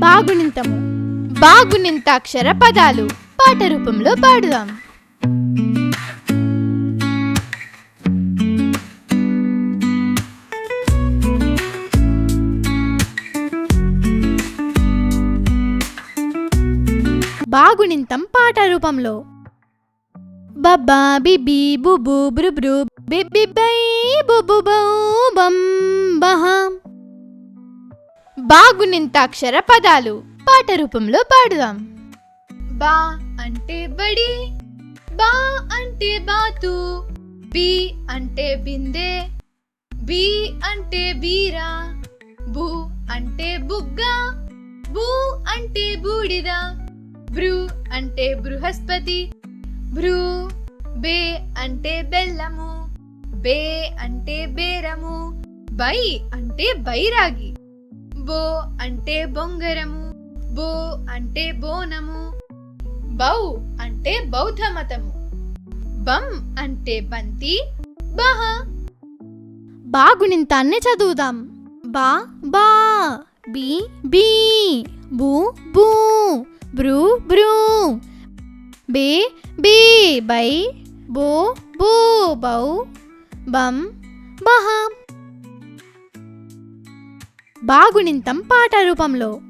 బాగునింతము. బాగునింతాక్షర పదాలు. పాట రూపంలో పాడుదాం. బాగునింతం పాట రూపంలో. బబ్బా బిబి బుబు బ్రుబ్రు బిబ్బి బై బుబు బౌ బం బహాం. బాగునింతాక్షర పదాలు. పాట రూపంలో పాడుదాం. బా అంటే బడి బా అంటే బాతు బి అంటే బిందె బి అంటే బీరా బు అంటే బుగ్గ బు అంటే బూడిద బ్రు అంటే బృహస్పతి బ్రూ బే అంటే బెల్లము బే అంటే బేరము బై అంటే బైరాగి. బో అంటే బొంగరము బో అంటే బోనము బౌ అంటే బౌద్ధ మతము బం అంటే బంతి బహ. బాగునింతాన్ని చదువుదాం. బా బా బి బీ బూ బూ బ్రూ బ్రూ బే బీ బై బో బూ బౌ బం బహ. బాగునింతం పాట రూపంలో.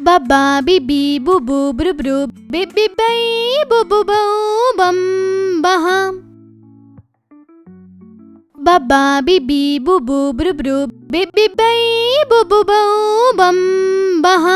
బబ్బా బిబి బుబు బ్రుబ్రు బిబ్బి బై బుబు బౌ బం బహ. బబ్బా బిబి బుబు బ్రుబ్రు బిబ్బి బై బుబు బౌ బం బహ.